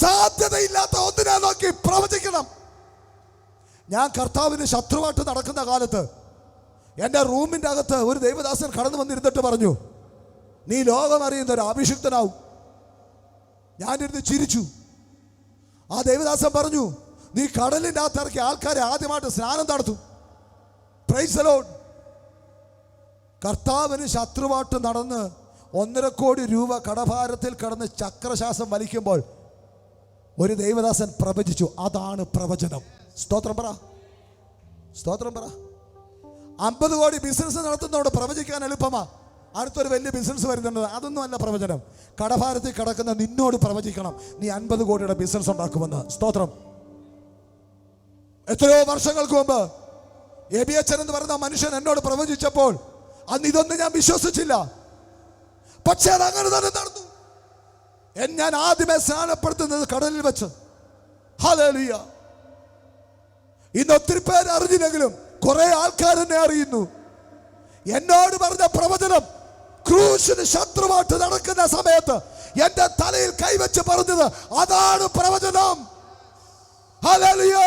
സാധ്യതയില്ലാത്ത ഒന്നിനെ നോക്കി പ്രവചിക്കണം. ഞാൻ കർത്താവിന് ശത്രുവായിട്ട് നടക്കുന്ന കാലത്ത് എന്റെ റൂമിന്റെ അകത്ത് ഒരു ദൈവദാസൻ കടന്നു വന്നിരുന്നിട്ട് പറഞ്ഞു നീ ലോകം അറിയുന്ന ഒരു അഭിഷിക്തനാവും. ഞാനിരുന്ന് ചിരിച്ചു. ആ ദൈവദാസൻ പറഞ്ഞു നീ കടലിന്റെ അകത്ത് ഇറക്കി ആൾക്കാരെ ആദ്യമായിട്ട് സ്നാനം നടത്തും. പ്രൈസ് അലോൺ കർത്താവിന് ശത്രുവാട്ട് നടന്ന് ഒന്നര കോടി രൂപ കടഭാരത്തിൽ കടന്ന് ചക്രശ്വാസം വലിക്കുമ്പോൾ ഒരു ദൈവദാസൻ പ്രവചിച്ചു. അതാണ് പ്രവചനം. സ്തോത്രം പറ. സ്തോത്രം പറ. അമ്പത് കോടി ബിസിനസ് നടത്തുന്നതോട് പ്രവചിക്കാൻ എളുപ്പമാ. അടുത്തൊരു വലിയ ബിസിനസ് വരുന്നുണ്ട്. അതൊന്നും അല്ല പ്രവചനം. കടഭാരത്തിൽ കിടക്കുന്ന നിന്നോട് പ്രവചിക്കണം. നീ അൻപത് കോടിയുടെ ബിസിനസ് ഉണ്ടാക്കുമെന്ന്. സ്തോത്രം. എത്രയോ വർഷങ്ങൾക്ക് മുമ്പ് എബിയച്ചൻ എന്ന് പറയുന്ന മനുഷ്യൻ എന്നോട് പ്രവചിച്ചപ്പോൾ അന്ന് ഇതൊന്നും ഞാൻ വിശ്വസിച്ചില്ല. പക്ഷേ അത് അങ്ങനെ തന്നെ നടന്നു. ഞാൻ ആദ്യമേ സ്നാനപ്പെടുത്തുന്നത് കടലിൽ വെച്ച്. ഹല്ലേലൂയ. ഇന്ന് ഒത്തിരി പേര് അറിഞ്ഞില്ലെങ്കിലും കുറെ ആൾക്കാർ എന്നെ അറിയുന്നു. എന്നോട് പറഞ്ഞ പ്രവചനം ക്രൂശിന് ശത്രുവായിട്ട് നടക്കുന്ന സമയത്ത് എന്റെ തലയിൽ കൈവച്ച് പറഞ്ഞത് അതാണ് പ്രവചനം. ഹല്ലേലൂയ.